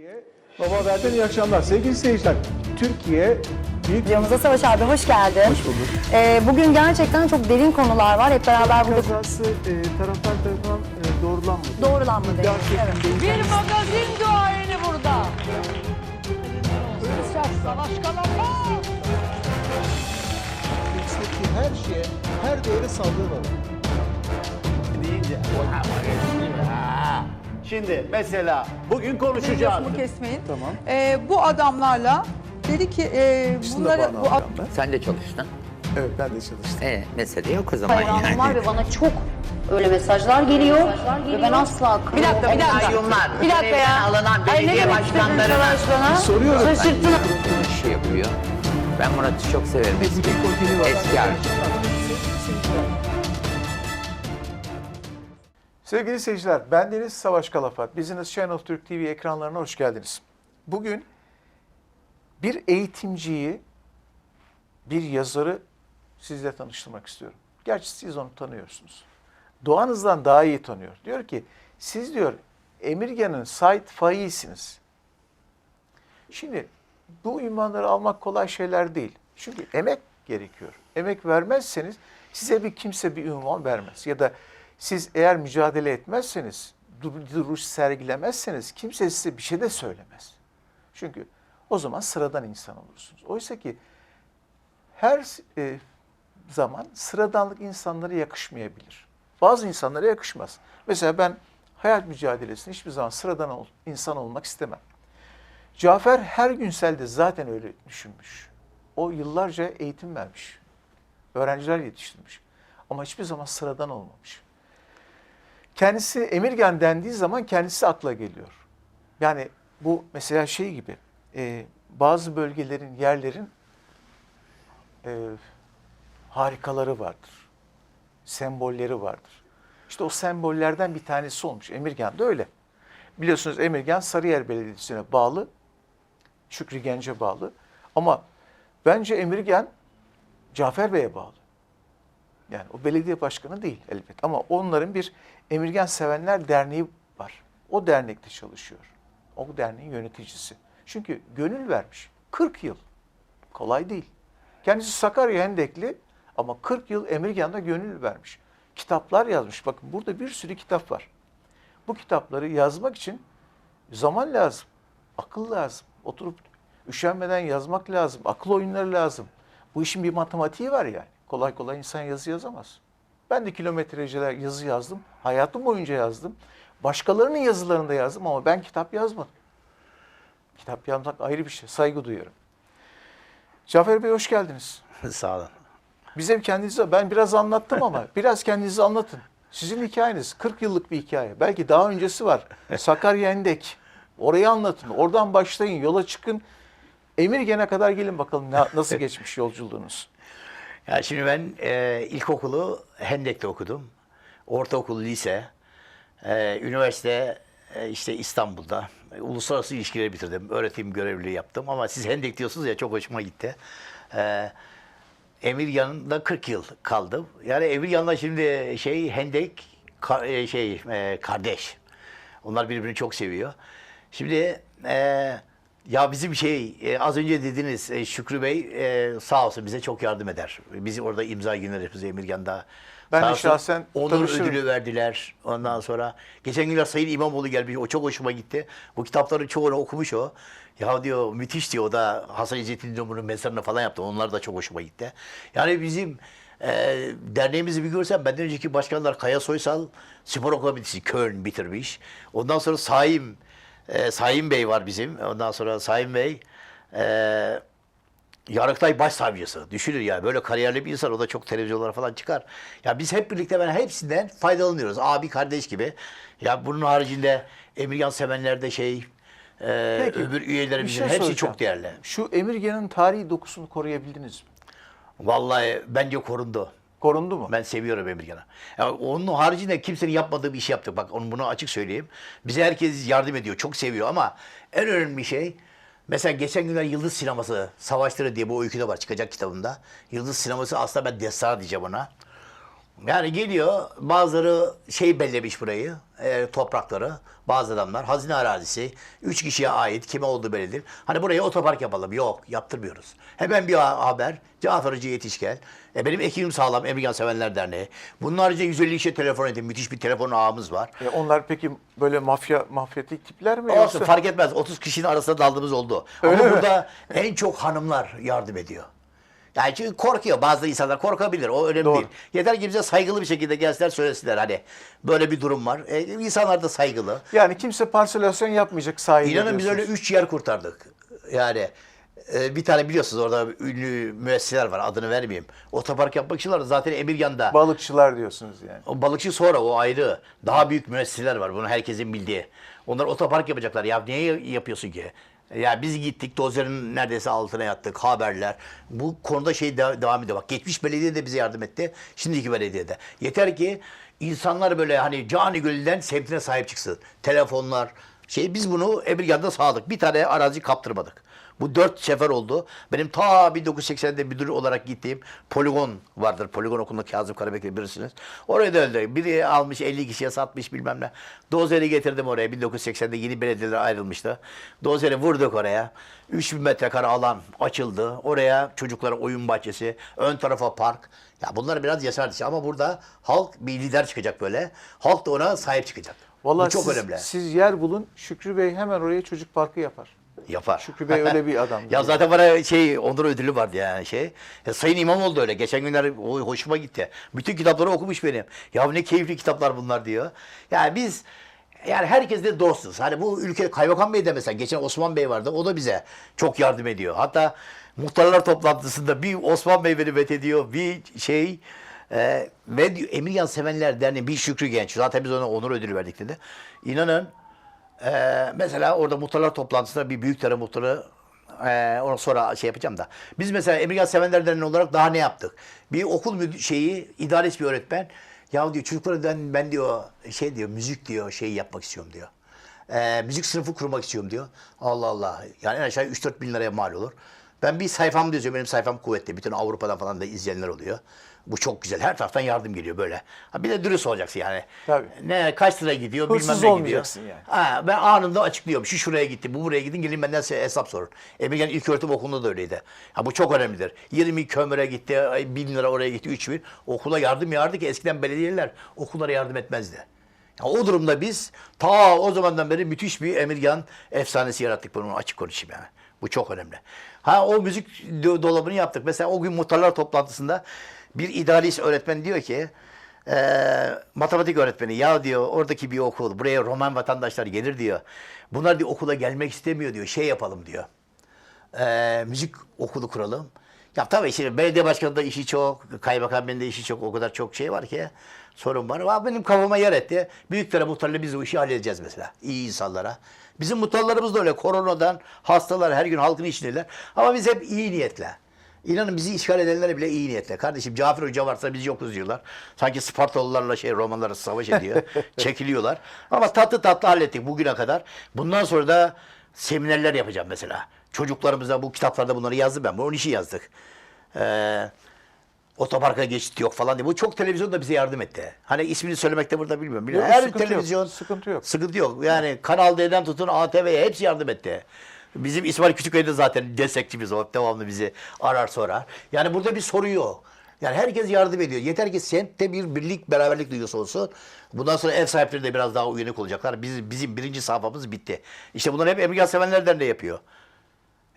Türkiye Baba Haber'den iyi akşamlar. Sevgili seyirciler, Türkiye büyük Stüdyomuza Savaş abi hoş geldin. Hoş bulduk. Ee, bugün gerçekten çok derin konular var. Hep beraber burada kazası e, taraftar tarafından e, doğrulanmadı. doğrulanmadı. Evet. Bir magazin duayeni burada. Savaş kalamaz. Her şeye, her değere saldırı var. deyince. Şimdi mesela bugün konuşacağız. Lafımı kesmeyin. Tamam. Ee, bu adamlarla dedi ki e, İkisini de bunları bu alacağım ben. Sen de çalıştın. Evet ben de çalıştım. E, mesele yok o zaman hayranım var yani. ve bana çok öyle mesajlar geliyor ve ben asla Bir dakika, bir dakika. Kayyumlar, Bir dakika ya. görevden alınan Ay ne belediye demek istedin başkanlarına Savaş bana? Soruyorum. Şaşırttın. iş yapıyor. Ben Murat'ı çok severim. Eski, var. eski arkadaş. Sevgili seyirciler, ben Deniz Savaş Kalafat. Business Channel Türk TV ekranlarına hoş geldiniz. Bugün bir eğitimciyi, bir yazarı sizle tanıştırmak istiyorum. Gerçi siz onu tanıyorsunuz. Doğanızdan daha iyi tanıyor. Diyor ki, siz diyor Emirgan'ın Said Faik'siniz. Şimdi bu ünvanları almak kolay şeyler değil. Çünkü emek gerekiyor. Emek vermezseniz size bir kimse bir ünvan vermez. Ya da siz eğer mücadele etmezseniz, dur- duruş sergilemezseniz kimse size bir şey de söylemez. Çünkü o zaman sıradan insan olursunuz. Oysa ki her e, zaman sıradanlık insanlara yakışmayabilir. Bazı insanlara yakışmaz. Mesela ben hayat mücadelesinde hiçbir zaman sıradan ol- insan olmak istemem. Cafer her günsel de zaten öyle düşünmüş. O yıllarca eğitim vermiş. Öğrenciler yetiştirmiş. Ama hiçbir zaman sıradan olmamış. Kendisi Emirgan dendiği zaman kendisi akla geliyor. Yani bu mesela şey gibi e, bazı bölgelerin, yerlerin e, harikaları vardır. Sembolleri vardır. İşte o sembollerden bir tanesi olmuş. Emirgan da öyle. Biliyorsunuz Emirgan Sarıyer Belediyesi'ne bağlı. Şükrü Genç'e bağlı. Ama bence Emirgan Cafer Bey'e bağlı. Yani o belediye başkanı değil elbet. Ama onların bir Emirgan Sevenler Derneği var. O dernekte çalışıyor. O derneğin yöneticisi. Çünkü gönül vermiş. 40 yıl. Kolay değil. Kendisi Sakarya Hendekli ama 40 yıl Emirgan'da gönül vermiş. Kitaplar yazmış. Bakın burada bir sürü kitap var. Bu kitapları yazmak için zaman lazım. Akıl lazım. Oturup üşenmeden yazmak lazım. Akıl oyunları lazım. Bu işin bir matematiği var yani. Kolay kolay insan yazı yazamaz. Ben de kilometreceler yazı yazdım. Hayatım boyunca yazdım. Başkalarının yazılarını da yazdım ama ben kitap yazmadım. Kitap yazmak ayrı bir şey. Saygı duyuyorum. Cafer Bey hoş geldiniz. Sağ olun. Bize kendinizi, ben biraz anlattım ama biraz kendinizi anlatın. Sizin hikayeniz 40 yıllık bir hikaye. Belki daha öncesi var. Sakarya Endek. Orayı anlatın. Oradan başlayın. Yola çıkın. Emirgen'e kadar gelin bakalım na- nasıl geçmiş yolculuğunuz. Ya şimdi ben e, ilkokulu Hendek'te okudum. Ortaokul, lise, e, üniversite e, işte İstanbul'da. E, uluslararası ilişkileri bitirdim. Öğretim görevliliği yaptım ama siz Hendek diyorsunuz ya çok hoşuma gitti. E, Emir yanında 40 yıl kaldım. Yani Emir yanında şimdi şey Hendek ka- e, şey e, kardeş. Onlar birbirini çok seviyor. Şimdi e, ya bizim şey e, az önce dediniz e, Şükrü Bey e, sağ olsun bize çok yardım eder. Bizi orada imza günleri yapıyoruz Emirgan'da. Ben de Sağ olsun şahsen onur tanışırım. ödülü verdiler. Ondan sonra geçen günler Sayın İmamoğlu gelmiş. O çok hoşuma gitti. Bu kitapların çoğunu okumuş o. Ya diyor müthiş diyor. O da Hasan İzzettin İmamoğlu'nun mezarını falan yaptı. Onlar da çok hoşuma gitti. Yani bizim e, derneğimizi bir görsen benden önceki başkanlar Kaya Soysal spor akademisi Köln bitirmiş. Ondan sonra Saim e, Saim Bey var bizim. Ondan sonra Saim Bey e, Yargıtay Başsavcısı. Düşünür ya böyle kariyerli bir insan o da çok televizyonlara falan çıkar. Ya biz hep birlikte ben hepsinden faydalanıyoruz. Abi kardeş gibi. Ya bunun haricinde Emirgan sevenler şey e, Peki, öbür üyelerimizin şey hepsi soracağım. çok değerli. Şu Emirgen'in tarihi dokusunu koruyabildiniz mi? Vallahi bence korundu. Korundu mu? Ben seviyorum Emirgan'ı. Ya onun haricinde kimsenin yapmadığı bir iş yaptık. Bak onu bunu açık söyleyeyim. Bize herkes yardım ediyor. Çok seviyor ama en önemli şey mesela geçen günler Yıldız Sineması Savaşları diye bu öyküde var çıkacak kitabımda. Yıldız Sineması aslında ben destar diyeceğim ona. Yani geliyor bazıları şey bellemiş burayı, e, toprakları, bazı adamlar hazine arazisi, üç kişiye ait, kime olduğu belli değil. Hani buraya otopark yapalım. Yok, yaptırmıyoruz. Hemen bir ha- haber, Cafer Hacı yetişken, e, benim ekibim sağlam, Emirgan Sevenler Derneği. Haricinde 150 kişiye telefon edin, müthiş bir telefon ağımız var. E, onlar peki böyle mafya mafyatik tipler mi? Olsun yoksa- fark etmez. 30 kişinin arasında daldığımız oldu. Öyle Ama mi? burada en çok hanımlar yardım ediyor. Yani çünkü korkuyor. Bazı insanlar korkabilir. O önemli Doğru. değil. Yeter ki bize saygılı bir şekilde gelsinler söylesinler. Hani böyle bir durum var. E, insanlar da saygılı. Yani kimse parselasyon yapmayacak sahilde İnanın biz öyle üç yer kurtardık. Yani e, bir tane biliyorsunuz orada ünlü müesseseler var. Adını vermeyeyim. Otopark yapmak için. Zaten Emirgan'da. Balıkçılar diyorsunuz yani. O balıkçı sonra o ayrı. Daha büyük müesseseler var. Bunu herkesin bildiği. Onlar otopark yapacaklar. Ya niye yapıyorsun ki? Ya biz gittik dozerin neredeyse altına yattık. Haberler. Bu konuda şey de- devam ediyor. Bak geçmiş belediye de bize yardım etti. Şimdiki belediye de. Yeter ki insanlar böyle hani cani gönülden semtine sahip çıksın. Telefonlar. Şey biz bunu Emirgan'da sağladık. Bir tane arazi kaptırmadık. Bu dört sefer oldu. Benim ta 1980'de müdür olarak gittiğim poligon vardır. Poligon okulunda Kazım Karabekir bilirsiniz. Oraya da öldü. Biri almış 50 kişiye satmış bilmem ne. Dozeri getirdim oraya. 1980'de yeni belediyeler ayrılmıştı. Dozeri vurduk oraya. 3000 metrekare alan açıldı. Oraya çocuklara oyun bahçesi, ön tarafa park. Ya bunlar biraz dışı ama burada halk bir lider çıkacak böyle. Halk da ona sahip çıkacak. Vallahi Bu çok siz, önemli. siz yer bulun. Şükrü Bey hemen oraya çocuk parkı yapar. Yapar. Şükrü Bey öyle bir adam. Ya zaten bana şey onur ödülü vardı yani şey. Ya Sayın İmamoğlu da öyle. Geçen günler hoşuma gitti. Bütün kitapları okumuş benim. Ya ne keyifli kitaplar bunlar diyor. Yani biz yani herkes de dostuz. Hani bu ülke Kaymakam Bey de mesela geçen Osman Bey vardı. O da bize çok yardım ediyor. Hatta muhtarlar toplantısında bir Osman Bey beni ediyor. Bir şey e, ve diyor, Emirgan Sevenler Derneği bir Şükrü Genç. Zaten biz ona onur ödülü verdik dedi. İnanın ee, mesela orada muhtarlar toplantısında bir büyük muhtarı ee, onu sonra şey yapacağım da. Biz mesela Emirgan Sevenler Derneği olarak daha ne yaptık? Bir okul şeyi, idaresi bir öğretmen. Ya diyor çocuklara ben, ben diyor şey diyor müzik diyor şey yapmak istiyorum diyor. Ee, müzik sınıfı kurmak istiyorum diyor. Allah Allah. Yani en aşağı 3-4 bin liraya mal olur. Ben bir sayfam diziyorum. Benim sayfam kuvvetli. Bütün Avrupa'dan falan da izleyenler oluyor. Bu çok güzel. Her taraftan yardım geliyor böyle. Ha, bir de dürüst olacaksın yani. Tabii. Ne kaç lira gidiyor Hırsız bilmem ne gidiyor. olmayacaksın yani. Ha, ben anında açıklıyorum. Şu şuraya gitti, bu buraya gidin. Gelin benden size hesap sorun. Emirgan İlköğretim Okulu'nda da öyleydi. Ha, bu çok önemlidir. 20 kömüre gitti, ay, 1000 lira oraya gitti, 3000. Okula yardım yardı ki eskiden belediyeler okullara yardım etmezdi. Ya, o durumda biz ta o zamandan beri müthiş bir Emirgan efsanesi yarattık. Bunu açık konuşayım yani. Bu çok önemli. Ha o müzik do- dolabını yaptık. Mesela o gün muhtarlar toplantısında bir idealist öğretmen diyor ki eee, matematik öğretmeni ya diyor oradaki bir okul buraya Roman vatandaşlar gelir diyor. Bunlar diyor okula gelmek istemiyor diyor. Şey yapalım diyor. Eee, müzik okulu kuralım. Ya tabii şimdi belediye başkanı da işi çok, kaymakam benim de işi çok, o kadar çok şey var ki sorun var. Ama benim kafama yer etti. Büyüklere muhtarla biz o işi halledeceğiz mesela. iyi insanlara. Bizim muhtarlarımız da öyle koronadan hastalar her gün halkın içindeler. Ama biz hep iyi niyetle. İnanın bizi işgal edenlere bile iyi niyetle. Kardeşim Cafer Hoca varsa biz yokuz diyorlar. Sanki Spartalılarla şey Romanlar savaş ediyor. Çekiliyorlar. Ama tatlı tatlı hallettik bugüne kadar. Bundan sonra da seminerler yapacağım mesela. Çocuklarımıza bu kitaplarda bunları yazdım ben. Bunun işi yazdık. Ee, otoparka geçit yok falan diye. Bu çok televizyon da bize yardım etti. Hani ismini söylemekte burada bilmiyorum. Yok, Her sıkıntı yok, televizyon sıkıntı yok. Sıkıntı yok. Yani Kanal D'den tutun ATV'ye hepsi yardım etti. Bizim İsmail Küçüköy'de de zaten destekçimiz o. Devamlı bizi arar sorar. Yani burada bir soru yok. Yani herkes yardım ediyor. Yeter ki semtte bir birlik, beraberlik duygusu olsun. Bundan sonra ev sahipleri de biraz daha uyanık olacaklar. Biz, bizim birinci safhamız bitti. İşte bunları hep Emirgan Sevenler Derneği yapıyor.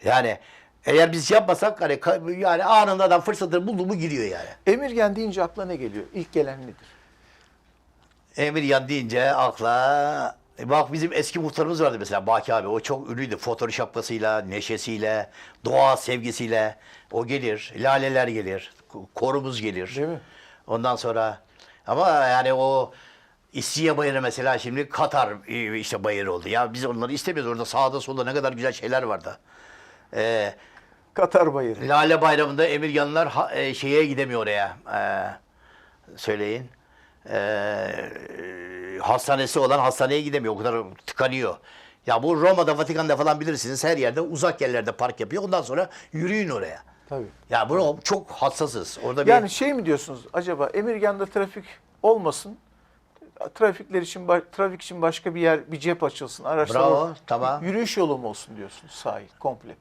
Yani eğer biz yapmasak hani yani anında adam fırsatını buldu mu giriyor yani. Emirgen deyince akla ne geliyor? İlk gelen nedir? Emiryan deyince akla e bak bizim eski muhtarımız vardı mesela Baki abi. O çok ünlüydü. Fotoğraf şapkasıyla, neşesiyle, doğa sevgisiyle. O gelir. Laleler gelir. ko- Korumuz gelir. Değil mi? Ondan sonra ama yani o İstiye Bayırı mesela şimdi Katar e, işte bayırı oldu. Ya biz onları istemiyoruz. Orada sağda solda ne kadar güzel şeyler vardı. Ee, Katar Bayırı. Lale Bayramı'nda Emirganlar ha- e, şeye gidemiyor oraya. Ee, söyleyin. Ee, hastanesi olan hastaneye gidemiyor. O kadar tıkanıyor. Ya bu Roma'da, Vatikan'da falan bilirsiniz her yerde uzak yerlerde park yapıyor. Ondan sonra yürüyün oraya. Tabii. Ya bunu çok hassasız. Orada bir Yani şey mi diyorsunuz acaba Emirgan'da trafik olmasın? Trafikler için trafik için başka bir yer bir cep açılsın. Araçlar Bravo, tamam. Yürüyüş yolu mu olsun diyorsunuz sahil komple.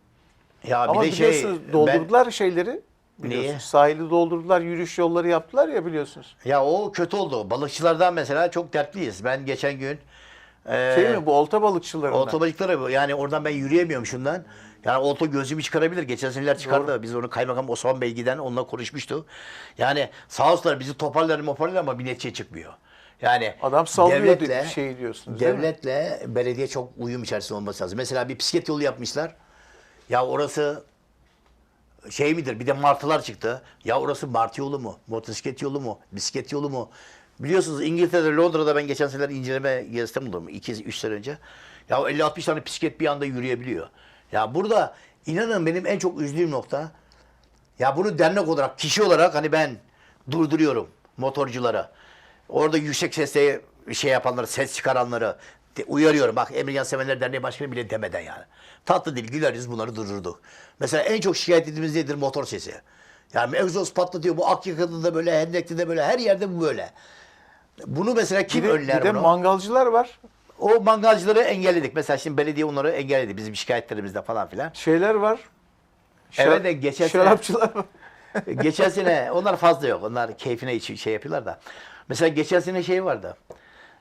ya Ama bir de şey biliyorsunuz ben- doldurdular şeyleri. Biliyorsunuz. Neyi? Sahili doldurdular, yürüyüş yolları yaptılar ya biliyorsunuz. ya o kötü oldu. Balıkçılardan mesela çok dertliyiz. Ben geçen gün e, Şey mi bu olta balıkçılarından? Otobalıkları yani oradan ben yürüyemiyorum şundan. Yani olta gözümü çıkarabilir. Geçen seneler çıkardı. Biz onu kaymakam Osman Bey giden onunla konuşmuştu. Yani sağ olsunlar bizi toparlar moparlar ama bir netice çıkmıyor. Yani Adam sallıyor devletle, şey diyorsunuz? Devletle belediye çok uyum içerisinde olması lazım. Mesela bir bisiklet yolu yapmışlar. Ya orası şey midir? Bir de martılar çıktı. Ya orası martı yolu mu? Motosiklet yolu mu? Bisiklet yolu mu? Biliyorsunuz İngiltere'de, Londra'da ben geçen seneler inceleme gezdim buldum. 2-3 sene önce. Ya 50-60 tane bisiklet bir anda yürüyebiliyor. Ya burada inanın benim en çok üzdüğüm nokta ya bunu dernek olarak, kişi olarak hani ben durduruyorum motorculara. Orada yüksek sesle şey yapanları, ses çıkaranları de- uyarıyorum. Bak Emirgan Sevenler Derneği Başkanı bile demeden yani. Tatlı dil, güleriz bunları durdurduk. Mesela en çok şikayet ettiğimiz nedir? Motor sesi. Yani egzoz patlatıyor. Bu Akyaka'da da böyle, Hendek'te de böyle, her yerde bu böyle. Bunu mesela kim Bir de, önler bir de bunu? mangalcılar var. o mangalcıları engelledik. Mesela şimdi belediye onları engelledi bizim şikayetlerimizde falan filan. Şeyler var. Evet de geçen sene- var. geçen sene onlar fazla yok. Onlar keyfine şey yapıyorlar da. Mesela geçen sene şey vardı.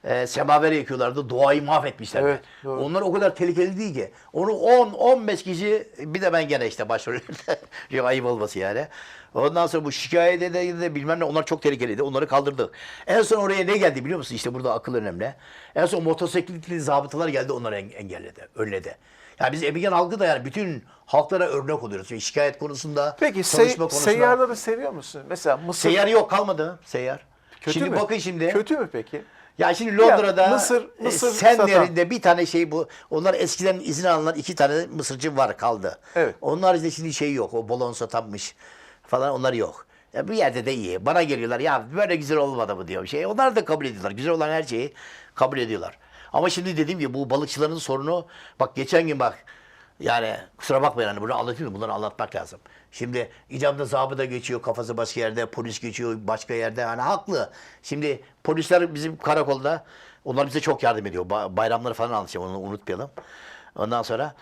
E, semaver yakıyorlardı. Doğayı mahvetmişler. Evet, doğru. Onlar o kadar tehlikeli değil ki. Onu 10-15 kişi bir de ben gene işte başrolümde. Ayıp olması yani. Ondan sonra bu şikayet ede de bilmem ne onlar çok tehlikeliydi. Onları kaldırdık. En son oraya ne geldi biliyor musun? İşte burada akıl önemli. En son motosikletli zabıtalar geldi onları en- engelledi. Önledi. Yani biz Emirgan halkı da yani bütün halklara örnek oluyoruz. Yani şikayet konusunda, Peki sey- konusunda. seyyarları seviyor musun? Mesela Mısır Seyyar yok kalmadı seyyar. kötü şimdi mü? bakın şimdi. Kötü mü peki? Ya şimdi Londra'da Mısır- e, Mısır Senler'inde bir tane şey bu. Onlar eskiden izin alınan iki tane mısırcı var kaldı. Evet. Onlar işte şimdi şey yok. O bolon satanmış falan onlar yok. Ya bir yerde de iyi. Bana geliyorlar ya böyle güzel olmadı mı diyor şey. Onlar da kabul ediyorlar. Güzel olan her şeyi kabul ediyorlar. Ama şimdi dediğim gibi bu balıkçıların sorunu bak geçen gün bak yani kusura bakmayın hani bunu anlatayım? Bunları anlatmak lazım. Şimdi icabında zabıta geçiyor kafası başka yerde, polis geçiyor başka yerde. Hani haklı. Şimdi polisler bizim karakolda onlar bize çok yardım ediyor. Ba- Bayramları falan anlatacağım onu unutmayalım. Ondan sonra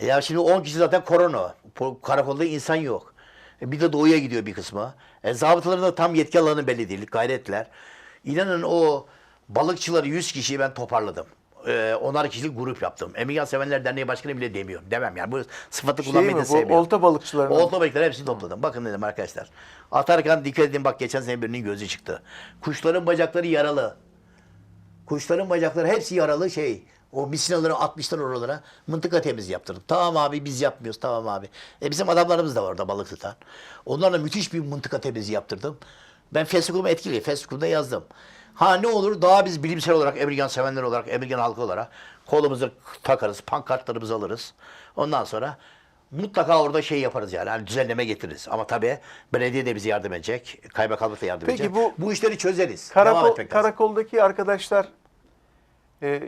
ya şimdi 10 kişi zaten korona. Karakolda insan yok. E bir de doğuya gidiyor bir kısmı. E, zabıtaların da tam yetki alanı belli değil. Gayretler. İnanın o balıkçıları 100 kişiyi ben toparladım. E, onar kişilik grup yaptım. Emirgan Sevenler Derneği Başkanı bile demiyorum. Demem yani. Bu sıfatı Şey kullanmayı mi da bu sevmiyorum. olta balıkçılarının? Olta balıkları hepsini topladım. Bakın dedim arkadaşlar. Atarken dikkat edin bak geçen sene birinin gözü çıktı. Kuşların bacakları yaralı. Kuşların bacakları hepsi yaralı şey. O misinaları atmışlar oralara. Mıntıka temiz yaptırdım. Tamam abi biz yapmıyoruz tamam abi. E bizim adamlarımız da var orada balık tutan. Onlarla müthiş bir mıntıka temizliği yaptırdım. Ben Facebook'umu etkili. Facebook'umda yazdım. Ha ne olur daha biz bilimsel olarak Emirgan sevenler olarak, Emirgan halkı olarak kolumuzu takarız, pankartlarımızı alırız. Ondan sonra mutlaka orada şey yaparız yani. Hani düzenleme getiririz. Ama tabii belediye de bize yardım edecek. Kaymakamlık da yardım Peki edecek. bu- bu işleri çözeriz. Devam Karakol, etmek lazım. karakoldaki arkadaşlar e,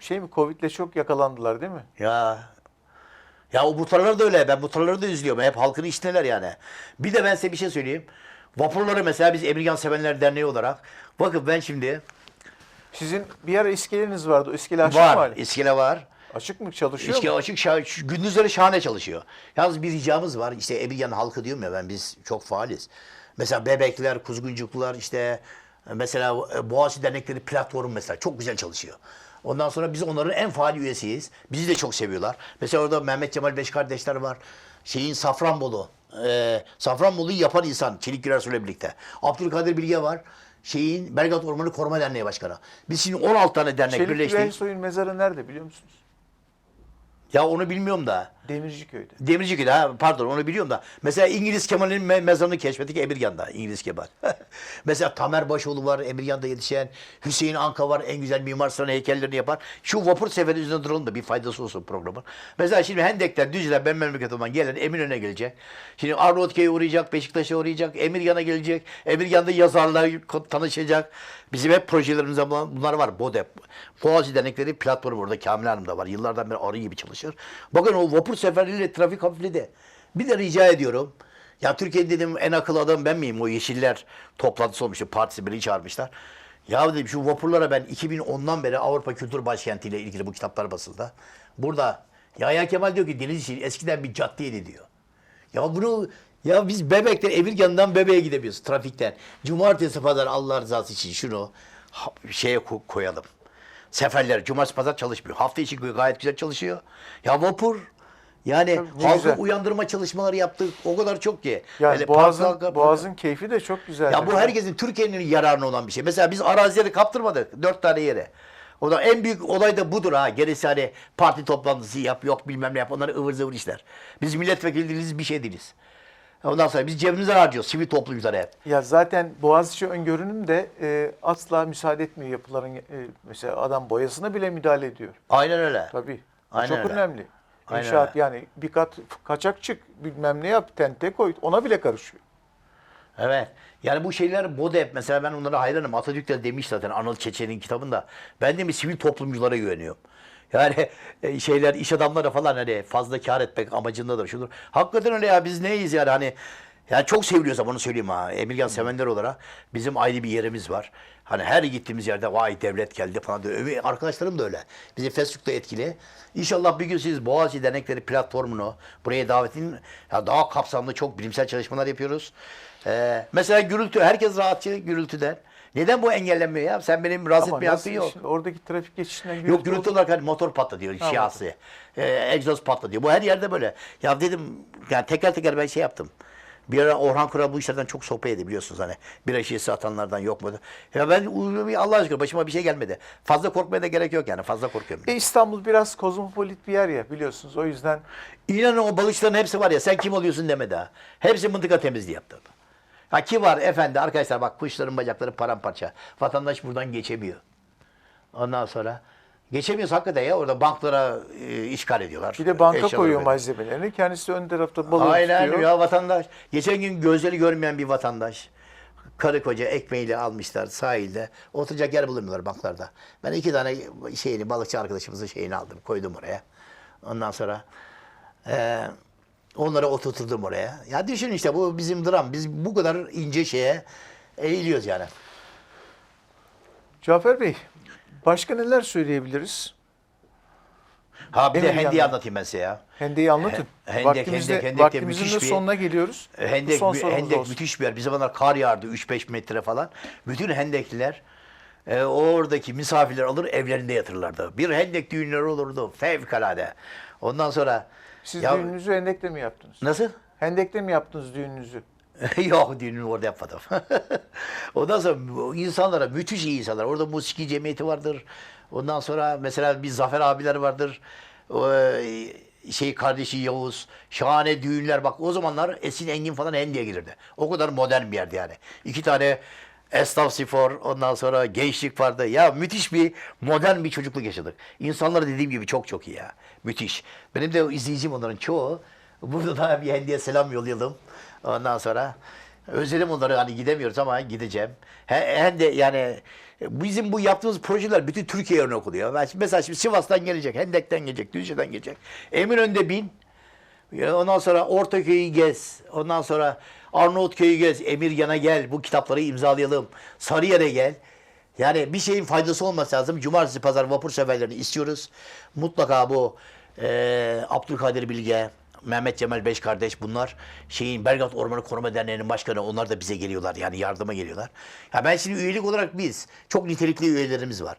şey mi Covid'le çok yakalandılar değil mi? Ya ya o muhtarlar da öyle. Ben muhtarları da üzülüyorum. Hep halkın içindeler yani. Bir de ben size bir şey söyleyeyim. Vapurları mesela biz Emirgan Sevenler Derneği olarak bakın ben şimdi Sizin bir ara iskeleniz vardı. O iskele açık var, mı hala? iskele var. Açık mı çalışıyor İşte mu? açık şah- gündüzleri şahane çalışıyor. Yalnız bir ricamız var. İşte Emirgan halkı diyorum ya ben biz çok faaliz. Mesela bebekler, kuzguncuklar işte mesela e, Boğaziçi dernekleri platform mesela çok güzel çalışıyor. Ondan sonra biz onların en faal üyesiyiz. Bizi de çok seviyorlar. Mesela orada Mehmet Cemal Beş kardeşler var. Şeyin Safranbolu. E, Safranbolu'yu yapan insan Çelik Girersu'yla birlikte. Abdülkadir Bilge var. Şeyin Belgrad Ormanı Koruma Derneği Başkanı. Biz şimdi 16 tane dernek Çelik birleştik. Beysoy'un mezarı nerede biliyor musunuz? Ya onu bilmiyorum da. Demirciköy'de. Demirciköy'de ha pardon onu biliyorum da. Mesela İngiliz Kemal'in me- mezarını keşfettik Emirgan'da İngiliz Kemal. Mesela Tamer Başoğlu var Emirgan'da yetişen. Hüseyin Anka var en güzel Mimar Sinan heykellerini yapan. Şu vapur seferi üzerinde duralım da bir faydası olsun programın. Mesela şimdi Hendek'ten Düzce'den benim memleketimden gelen Eminönü'ne gelecek. Şimdi Arnavutköy'e uğrayacak, Beşiktaş'a uğrayacak, Emirgan'a gelecek. Emirgan'da yazarlar tanışacak. Bizim hep projelerimizde bunlar var. BODEP. Boğaziçi Dernekleri platformu burada Kamil Hanım da var. Yıllardan beri arı gibi çalışır. Bakın o vapur seferleriyle trafik hafifledi. Bir de rica ediyorum. Ya Türkiye'de dedim en akıllı adam ben miyim? O Yeşiller toplantısı olmuştu. Partisi beni çağırmışlar. Ya dedim şu vapurlara ben 2010'dan beri Avrupa Kültür Başkenti ile ilgili bu kitaplar basıldı. Burada Yahya Kemal diyor ki deniz için eskiden bir caddeydi diyor. Ya bunu ya biz Bebek'ten Emirgan'dan Bebek'e gidemiyoruz trafikten. Cumartesi pazar Allah rızası için şunu şeye ko- koyalım. Seferler cumartesi pazar çalışmıyor. Hafta içi gayet güzel çalışıyor. Ya vapur yani Tabii, halkı güzel. uyandırma çalışmaları yaptık. O kadar çok ki. Yani Hele Boğaz'ın, park- Boğaz'ın keyfi de çok güzel. ya bu herkesin Türkiye'nin yararına olan bir şey. Mesela biz arazileri kaptırmadık. Dört tane yere. O da en büyük olay da budur ha. Gerisi hani parti toplantısı yap yok bilmem ne yap. Onlar ıvır zıvır işler. Biz milletvekili değiliz bir şey değiliz. Ondan sonra biz cebimizden harcıyoruz. Sivil toplumcular hep. Ya zaten Boğaziçi öngörünün de e, asla müsaade etmiyor yapıların. e, mesela adam boyasına bile müdahale ediyor. Aynen öyle. Tabii. Aynen çok öyle. önemli. Aynen İnşaat öyle. yani bir kat kaçak çık bilmem ne yap tente koy ona bile karışıyor. Evet. Yani bu şeyler moda hep. Mesela ben onlara hayranım. Atatürk de demiş zaten Anıl Çeçen'in kitabında. Ben de mi sivil toplumculara güveniyorum. Yani e, şeyler iş adamları falan hani fazla kar etmek amacında da şudur. Hakikaten öyle ya biz neyiz yani hani yani çok seviliyoruz ama onu söyleyeyim ha. Emirgan sevenler olarak bizim ayrı bir yerimiz var. Hani her gittiğimiz yerde vay devlet geldi falan diyor. Öyle Arkadaşlarım da öyle. Bizi Facebook'ta etkili. İnşallah bir gün siz Boğaziçi Dernekleri platformunu buraya davetin ya daha kapsamlı çok bilimsel çalışmalar yapıyoruz. Ee, mesela gürültü. Herkes rahatçı gürültüden. Neden bu engellenmiyor ya? Sen benim rahatsız etmeye hakkın yok. şimdi oradaki trafik geçişinden Yok gürültü olarak hani motor patla diyor şiası. Ee, egzoz patla diyor. Bu her yerde böyle. Ya dedim yani teker teker ben şey yaptım. Bir ara Orhan Kural bu işlerden çok sohbet ediyor biliyorsunuz hani. Bir şişesi atanlardan yok mu? Ya ben Allah aşkına başıma bir şey gelmedi. Fazla korkmaya da gerek yok yani. Fazla korkuyorum. E, İstanbul biraz kozmopolit bir yer ya biliyorsunuz. O yüzden İnanın o balıkçıların hepsi var ya sen kim oluyorsun demedi ha. Hepsi mıntıka temizliği yaptı. Ha ki var efendi arkadaşlar bak kuşların bacakları paramparça. Vatandaş buradan geçemiyor. Ondan sonra geçemiyorsa hakikaten ya orada banklara e, işgal ediyorlar. bir de banka Eşyaları koyuyor böyle. malzemelerini. Kendisi ön tarafta balığı Aynen tutuyor. ya vatandaş. Geçen gün gözleri görmeyen bir vatandaş. Karı koca ekmeğiyle almışlar sahilde. Oturacak yer bulamıyorlar banklarda. Ben iki tane şeyini balıkçı arkadaşımızın şeyini aldım. Koydum oraya. Ondan sonra eee onları oturturdum oraya. Ya düşün işte bu bizim dram. Biz bu kadar ince şeye eğiliyoruz yani. Cafer Bey başka neler söyleyebiliriz? Ha bir de hendeyi yandan. anlatayım ben size ya. Hendeyi anlatın. He- hendek, Vaktimizde, hendek, hendek de vaktimizin müthiş de bir- sonuna geliyoruz. Bu Hendek, son mü- hendek olsun. müthiş bir yer. Bir zamanlar kar yağardı 3-5 metre falan. Bütün hendekliler e, oradaki misafirler alır evlerinde yatırırlardı. Bir hendek düğünleri olurdu fevkalade. Ondan sonra Siz Ya- düğününüzü hendekte mi yaptınız? nasıl? Hendekte mi yaptınız düğününüzü? Yok düğünümü orada yapmadım. Ondan sonra insanlara müthiş iyi insanlar. Orada musiki cemiyeti vardır. Ondan sonra mesela bir Zafer abiler vardır. O, e, şey kardeşi Yavuz. Şahane düğünler. Bak o zamanlar Esin Engin falan Hendi'ye gelirdi. O kadar modern bir yerdi yani. İki tane esnaf spor, ondan sonra gençlik vardı. Ya müthiş bir modern bir çocukluk yaşadık. İnsanlar dediğim gibi çok çok iyi ya. Müthiş. Benim de izleyicim onların çoğu. Burada da bir Hendi'ye selam yollayalım. Ondan sonra özledim onları hani gidemiyoruz ama gideceğim. He- Hem de yani bizim bu yaptığımız projeler bütün Türkiye örnek oluyor. Mesela şimdi Sivas'tan gelecek, Hendek'ten gelecek, Düzce'den gelecek. Eminönü'nde bin. Ondan sonra Ortaköy'ü gez. Ondan sonra Arnavutköy'ü gez. Emirgan'a gel. Bu kitapları imzalayalım. Sarıyer'e gel. Yani bir şeyin faydası olması lazım. Cumartesi, pazar vapur seferlerini istiyoruz. Mutlaka bu eee Abdülkadir Bilge, Mehmet Cemal Beş kardeş bunlar şeyin Belgrad Ormanı Koruma Derneği'nin başkanı. Onlar da bize geliyorlar. Yani yardıma geliyorlar. Ya ben şimdi üyelik olarak biz çok nitelikli üyelerimiz var.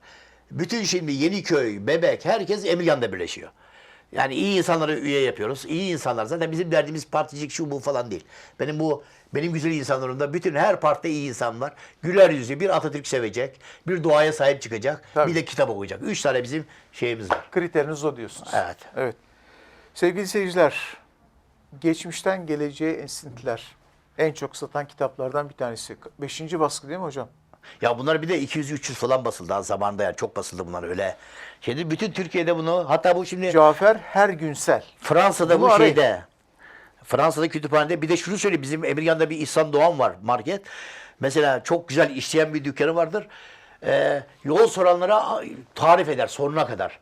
Bütün şimdi Yeniköy, Bebek herkes Emirgan'da birleşiyor. Yani iyi insanları üye yapıyoruz. İyi insanlar zaten bizim derdimiz particilik şu bu falan değil. Benim bu benim güzel insanlarımda bütün her partide iyi insan var. Güler yüzlü bir Atatürk sevecek, bir doğaya sahip çıkacak, Tabii. bir de kitap okuyacak. Üç tane bizim şeyimiz var. Kriteriniz o diyorsunuz. Evet. Evet. Sevgili seyirciler, geçmişten geleceğe esintiler. En çok satan kitaplardan bir tanesi. Beşinci baskı değil mi hocam? Ya bunlar bir de 200-300 falan basıldı daha zamanında yani çok basıldı bunlar öyle. Şimdi bütün Türkiye'de bunu hatta bu şimdi Cafer Her Günsel. Fransa'da Bunu bu arayın. şeyde. Fransa'da kütüphanede bir de şunu söyleyeyim bizim Emirgan'da bir İhsan Doğan var market. Mesela çok güzel işleyen bir dükkanı vardır. Ee, yol soranlara tarif eder sonuna kadar.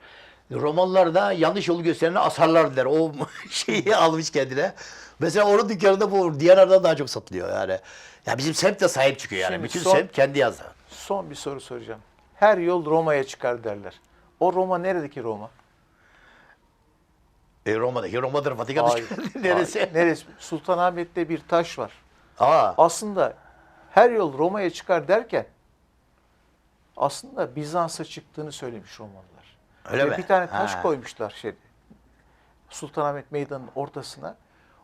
Romanlar da yanlış yolu gösterene asarlar der. O şeyi almış kendine. Mesela onun dükkanında bu diğer aradan daha çok satılıyor yani. Ya bizim semt de sahip çıkıyor yani. Şimdi Bütün son- semt kendi yazdı. Son bir soru soracağım. Her yol Roma'ya çıkar derler. O Roma neredeki Roma? E, Roma'daki Roma'dır, Vatikan'da Hayır, neresi? hayır. Neresi? Sultanahmet'te bir taş var. Aa, Aslında her yol Roma'ya çıkar derken aslında Bizans'a çıktığını söylemiş Romalılar. Öyle Ve mi? Bir tane taş Ha. koymuşlar şey Sultanahmet Meydanı'nın ortasına.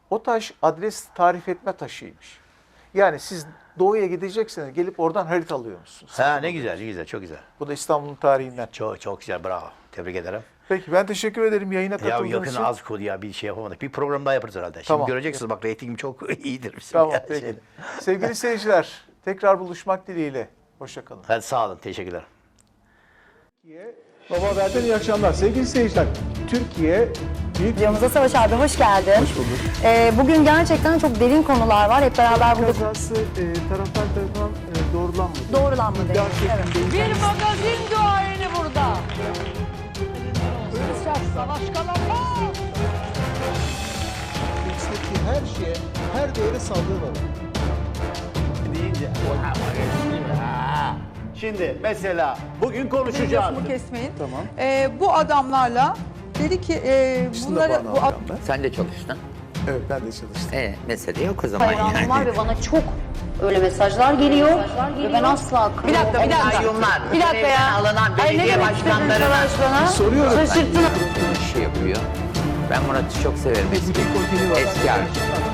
O taş adres tarif etme taşıymış. Yani siz doğuya gidecekseniz gelip oradan harita alıyor musunuz? ha, ne güzel, ne güzel, çok güzel. Bu da İstanbul'un tarihinden. Çok çok güzel, bravo. Tebrik ederim. Peki ben teşekkür ederim yayına Ya katıldığınız yakın için. az kod ya bir şey yapamadık. Bir program daha yaparız herhalde. Şimdi Tamam. göreceksiniz bak reytingim çok iyidir. Bizim Tamam ya. peki. Şey- Sevgili seyirciler tekrar buluşmak dileğiyle. Hoşçakalın. Hadi sağ olun, teşekkürler. Baba Haber'den iyi akşamlar. Sevgili seyirciler, Türkiye büyük Videomuza Savaş abi hoş geldin. Hoş bulduk. Ee, bugün gerçekten çok derin konular var. Hep beraber burada kazası e, taraftar tarafından e, doğrulanmadı. doğrulanmadı. Evet. Bir magazin duayeni burada. Savaş kalamaz. her şeye, her değere saldırı var. Şimdi mesela bugün konuşacağız. Lafımı kesmeyin. Tamam. Ee, bu adamlarla dedi ki e, bunları bu ad- Sen de çalıştın. Evet ben de çalıştım. E, mesele yok o zaman Hayranım var yani. ve bana çok öyle mesajlar geliyor. Ve ben asla Bir dakika, bir dakika. Kayyumlar, Bir dakika ya. görevden alınan Ay, ne belediye demek istedin başkanlarına Savaş bana? Soruyorum. Şaşırttın. iş yapıyor. Ben Murat'ı çok severim eski. Eski arkadaşım.